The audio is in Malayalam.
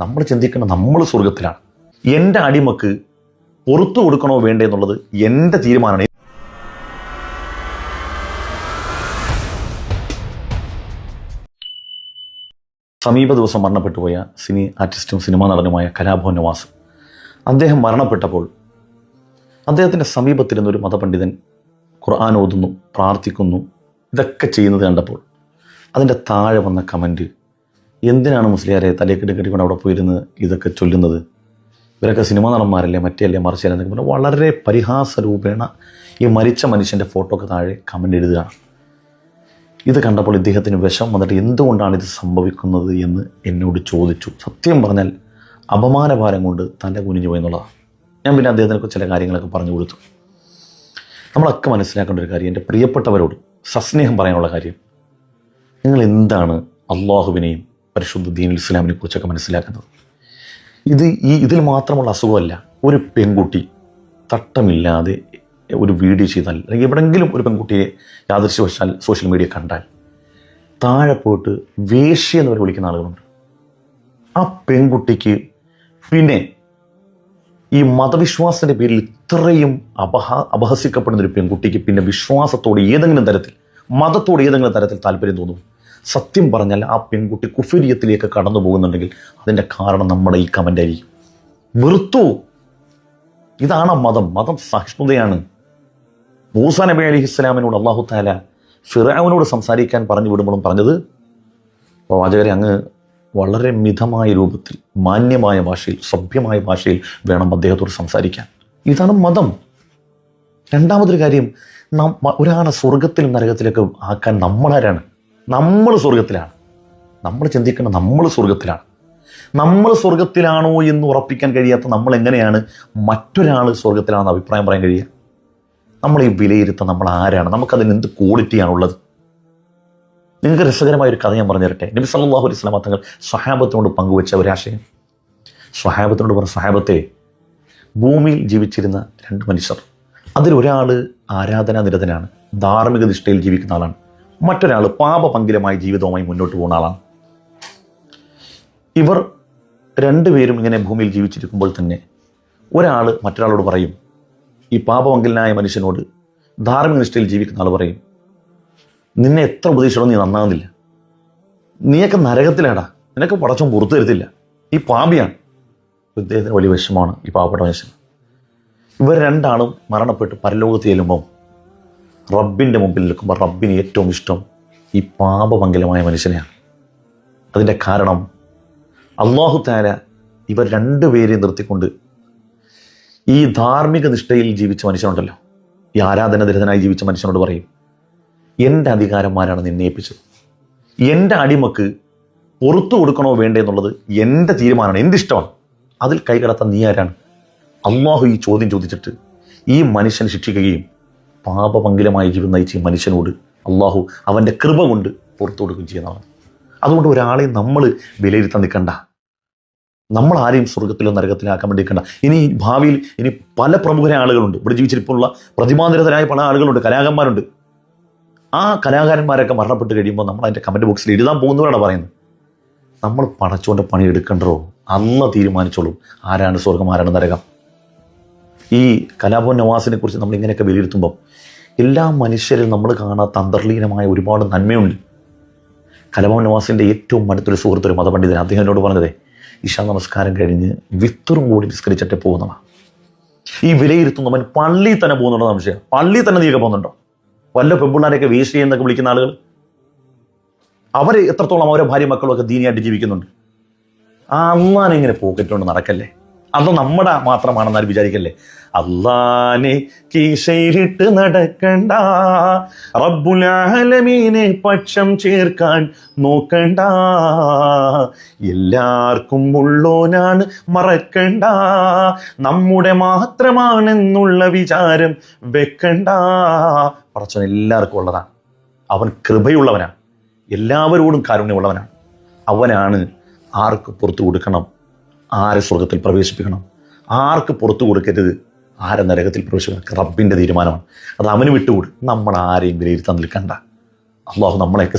നമ്മൾ ചിന്തിക്കുന്ന നമ്മൾ സ്വർഗത്തിലാണ് എന്റെ അടിമക്ക് പുറത്തു കൊടുക്കണോ വേണ്ടേ എന്നുള്ളത് എന്റെ തീരുമാനമാണ്. സമീപ ദിവസം മരണപ്പെട്ടുപോയ സിനി ആർട്ടിസ്റ്റും സിനിമാ നടനുമായ കലാഭവൻ നവാസ് അദ്ദേഹം മരണപ്പെട്ടപ്പോൾ അദ്ദേഹത്തിന്റെ സമീപത്തിരുന്ന ഒരു മതപണ്ഡിതൻ ഖുർആൻ ഓതുന്നു പ്രാർത്ഥിക്കുന്നു ഇതൊക്കെ ചെയ്യുന്നത് കണ്ടപ്പോൾ അതിന്റെ താഴെ വന്ന കമന്റ് എന്തിനാണ് മുസ്ലിയാരെ തലയൊക്കെ കെട്ടിക്കൊണ്ട് അവിടെ പോയിരുന്ന് ഇതൊക്കെ ചൊല്ലുന്നത്. ഇവരൊക്കെ സിനിമാ നടന്മാരല്ലേ? മറ്റേ മറിച്ചല്ലേ എന്നൊക്കെ പറഞ്ഞാൽ വളരെ പരിഹാസ രൂപേണ ഈ മരിച്ച മനുഷ്യന്റെ ഫോട്ടോ ഒക്കെ താഴെ കമന്റ് എഴുതുകയാണ്. ഇത് കണ്ടപ്പോൾ ഇദ്ദേഹത്തിന് വിഷം വന്നിട്ട് എന്തുകൊണ്ടാണ് ഇത് സംഭവിക്കുന്നത് എന്ന് എന്നോട് ചോദിച്ചു. സത്യം പറഞ്ഞാൽ അപമാനഭാരം കൊണ്ട് തന്റെ കുനിഞ്ഞു പോയി എന്നുള്ളതാണ് ഞാൻ പിന്നെ അദ്ദേഹത്തിനൊക്കെ ചില കാര്യങ്ങളൊക്കെ പറഞ്ഞു കൊടുത്തു. നമ്മളൊക്കെ മനസ്സിലാക്കേണ്ട ഒരു കാര്യം എന്റെ പ്രിയപ്പെട്ടവരോട് സസ്നേഹം പറയാനുള്ള കാര്യം. നിങ്ങൾ എന്താണ് അള്ളാഹുവിനെയും പരിശുദ്ധ ദീനുൽ ഇസ്ലാമിനെ കുറിച്ചൊക്കെ മനസ്സിലാക്കുന്നത്. ഇത് ഈ ഇതിൽ മാത്രമുള്ള അസുഖമല്ല. ഒരു പെൺകുട്ടി തട്ടമില്ലാതെ ഒരു വീഡിയോ ചെയ്താൽ അല്ലെങ്കിൽ എവിടെങ്കിലും ഒരു പെൺകുട്ടിയെ യാദൃശ്യവശാൽ സോഷ്യൽ മീഡിയ കണ്ടാൽ താഴെ പോയിട്ട് വേശ്യ എന്ന് വിളിക്കുന്ന ആളുകളുണ്ട്. ആ പെൺകുട്ടിക്ക് പിന്നെ ഈ മതവിശ്വാസത്തിന്റെ പേരിൽ ഇത്രയും അപഹ അപഹസിക്കപ്പെടുന്ന ഒരു പെൺകുട്ടിക്ക് പിന്നെ വിശ്വാസത്തോട് ഏതെങ്കിലും തരത്തിൽ മതത്തോട് ഏതെങ്കിലും തരത്തിൽ താല്പര്യം തോന്നും? സത്യം പറഞ്ഞാൽ ആ പെൺകുട്ടി കുഫിരിയത്തിലേക്ക് കടന്നു പോകുന്നുണ്ടെങ്കിൽ അതിന്റെ കാരണം നമ്മുടെ ഈ കമന്റ് ആയിരിക്കും. വെറുത്തു. ഇതാണ് മതം. മതം സഹിഷ്ണുതയാണ്. മൂസ നബി അലി ഇസ്ലാമിനോട് അള്ളാഹു താല ഫിറാവിനോട് സംസാരിക്കാൻ പറഞ്ഞു വിടുമ്പോഴും പറഞ്ഞത് വാചകരെ അങ്ങ് വളരെ മിതമായ രൂപത്തിൽ മാന്യമായ ഭാഷയിൽ സഭ്യമായ ഭാഷയിൽ വേണം അദ്ദേഹത്തോട് സംസാരിക്കാൻ. ഇതാണ് മതം. രണ്ടാമതൊരു കാര്യം നാം ഒരാളെ സ്വർഗത്തിലും നരകത്തിലൊക്കെ ആക്കാൻ നമ്മളാരാണ്? നമ്മൾ സ്വർഗത്തിലാണ് നമ്മൾ ചിന്തിക്കേണ്ട നമ്മൾ സ്വർഗത്തിലാണ് നമ്മൾ സ്വർഗത്തിലാണോ എന്ന് ഉറപ്പിക്കാൻ കഴിയാത്ത നമ്മൾ എങ്ങനെയാണ് മറ്റൊരാൾ സ്വർഗത്തിലാണെന്ന് അഭിപ്രായം പറയാൻ കഴിയുക? നമ്മൾ ഈ വിലയിരുത്ത നമ്മൾ ആരാണ്? നമുക്കതിന് എന്ത് ക്വാളിറ്റിയാണുള്ളത് നിങ്ങൾക്ക് രസകരമായ ഒരു കഥ ഞാൻ പറഞ്ഞു തരട്ടെ. നബി സല്ലല്ലാഹു അലൈഹി വസല്ലം തങ്ങൾ സ്വഹാബത്തിനോട് പങ്കുവെച്ച ഒരാശയം സ്വഹാബത്തിനോട് പറഞ്ഞ സ്വഹാബത്തെ ഭൂമിയിൽ ജീവിച്ചിരുന്ന രണ്ട് മനുഷ്യർ. അതിലൊരാൾ ആരാധനാ നിരതനാണ്. ധാർമ്മിക നിഷ്ഠയിൽ ജീവിക്കുന്ന ആളാണ്. മറ്റൊരാൾ പാപപങ്കിലമായ ജീവിതവുമായി മുന്നോട്ട് പോകുന്ന ആളാണ്. ഇവർ രണ്ടുപേരും ഇങ്ങനെ ഭൂമിയിൽ ജീവിച്ചിരിക്കുമ്പോൾ തന്നെ ഒരാൾ മറ്റൊരാളോട് പറയും ഈ പാപമംഗലനായ മനുഷ്യനോട് ധാർമ്മിക നിഷ്ഠയിൽ ജീവിക്കുന്ന ആൾ പറയും നിന്നെ എത്ര ഉപദേശിച്ചോ നീ നന്നാകുന്നില്ല. നീയൊക്കെ നരകത്തിലാടാ. നിനക്ക് പടച്ചും പുറത്തു തരത്തില്ല. ഈ പാപിയാണ്. ഇദ്ദേഹത്തിന് വലിയ വിഷമമാണ് ഈ പാവപ്പെട്ട മനുഷ്യൻ. ഇവർ രണ്ടാളും മരണപ്പെട്ട് പരലോകത്ത് ചെല്ലുമ്പം റബ്ബിന്റെ മുമ്പിൽ നിൽക്കുമ്പോൾ റബ്ബിന് ഏറ്റവും ഇഷ്ടം ഈ പാപമംഗലമായ മനുഷ്യനെയാണ്. അതിന്റെ കാരണം അള്ളാഹു താര ഇവർ രണ്ടുപേരെയും നിർത്തിക്കൊണ്ട് ഈ ധാർമ്മിക നിഷ്ഠയിൽ ജീവിച്ച മനുഷ്യനുണ്ടല്ലോ. ഈ ആരാധനദരിതനായി ജീവിച്ച മനുഷ്യനോട് പറയും എന്റെ അധികാരന്മാരാണ് നിന്നെ ഏൽപ്പിച്ചത്. എന്റെ അടിമക്ക് പുറത്തു കൊടുക്കണോ വേണ്ടേ എന്നുള്ളത് എന്റെ തീരുമാനമാണ് എന്റെ ഇഷ്ടമാണ്. അതിൽ കൈകടത്താൻ നീ ആരാണ്? അള്ളാഹു ഈ ചോദ്യം ചോദിച്ചിട്ട് ഈ മനുഷ്യനെ ശിക്ഷിക്കുകയും പാപപങ്കിലമായ ജീവിതം നയിച്ച ഈ മനുഷ്യനോട് അള്ളാഹു അവന്റെ കൃപ കൊണ്ട് പുറത്തു കൊടുക്കുകയും ചെയ്യുന്നതാണ്. അതുകൊണ്ട് ഒരാളെ നമ്മൾ വിലയിരുത്താൻ നിൽക്കണ്ട. നമ്മൾ ആരെയും സ്വർഗത്തിലോ നരകത്തിലോ ആക്കാൻ വേണ്ടി നിൽക്കണ്ട. ഇനി ഭാവിയിൽ ഇനി പല പ്രമുഖരായ ആളുകളുണ്ട്. ഇവിടെ ജീവിച്ചിരിപ്പുള്ള പ്രതിമാനിരതരായ പല ആളുകളുണ്ട്. കലാകാരന്മാരുണ്ട്. ആ കലാകാരന്മാരൊക്കെ മരണപ്പെട്ട് കഴിയുമ്പോൾ നമ്മൾ അതിന്റെ കമന്റ് ബോക്സിൽ എഴുതാൻ പോകുന്നവരാണ് പറയുന്നത്. നമ്മൾ പണച്ചുകൊണ്ട് പണിയെടുക്കണ്ടോ അന്ന് തീരുമാനിച്ചോളും. ആരാണ് സ്വർഗം ആരാണ് നരകം? ഈ കലാഭവൻ നവാസിനെ കുറിച്ച് നമ്മൾ ഇങ്ങനെയൊക്കെ വിലയിരുത്തുമ്പം എല്ലാ മനുഷ്യരിൽ നമ്മൾ കാണാത്ത അന്തർലീനമായ ഒരുപാട് നന്മയുണ്ട്. കലാഭവൻ നവാസിന്റെ ഏറ്റവും അടുത്തൊരു സുഹൃത്തൊരു മതപണ്ഡിതൻ അദ്ദേഹം എന്നോട് പറഞ്ഞതേ ഇഷാ നമസ്കാരം കഴിഞ്ഞ് വിത്തറും കൂടി നിസ്കരിച്ചിട്ടേ പോകുന്നതാണ് ഈ വിലയിരുത്തുന്നവൻ പള്ളി തന്നെ പോകുന്നുണ്ടോ സംശയം. പള്ളി തന്നെ നീക്കെ പോകുന്നുണ്ടോ? വല്ല പെമ്പിള്ളാരെയൊക്കെ വേസ്റ്റ് ചെയ്യുന്നൊക്കെ വിളിക്കുന്ന ആളുകൾ. അവർ എത്രത്തോളം അവരെ ഭാര്യ മക്കളൊക്കെ ദീനിയായിട്ട് ജീവിക്കുന്നുണ്ട്. ആ അള്ളാനെ പോക്കറ്റുകൊണ്ട് പോക്കറ്റ് നടക്കല്ലേ? അത് നമ്മുടെ മാത്രമാണെന്ന് ആരും വിചാരിക്കല്ലേ? അള്ളാനെ കീശയിലിട്ട് നടക്കണ്ട. റബ്ബുലാലമീനെ പക്ഷം ചേർക്കാൻ നോക്കണ്ട. എല്ലാവർക്കും ഉള്ളോനാണ് മറക്കണ്ട. നമ്മുടെ മാത്രമാണെന്നുള്ള വിചാരം വെക്കണ്ട. പറച്ചവൻ എല്ലാവർക്കും ഉള്ളതാണ്. അവൻ കൃപയുള്ളവനാണ്. എല്ലാവരോടും കാരുണ്യമുള്ളവനാണ്. അവനാണ് ആർക്ക് പുറത്തു കൊടുക്കണം ആരെ സ്വർഗത്തിൽ പ്രവേശിപ്പിക്കണം? ആർക്ക് പുറത്തു കൊടുക്കരുത്? ആരെ നരകത്തിൽ പ്രവേശിക്കണം റബ്ബിന്റെ തീരുമാനമാണ്. അത് അവന് വിട്ടുകൂടും. നമ്മൾ ആരെയും വിലയിരുത്താൻ നിൽക്കണ്ട. അള്ളാഹു നമ്മളെയൊക്കെ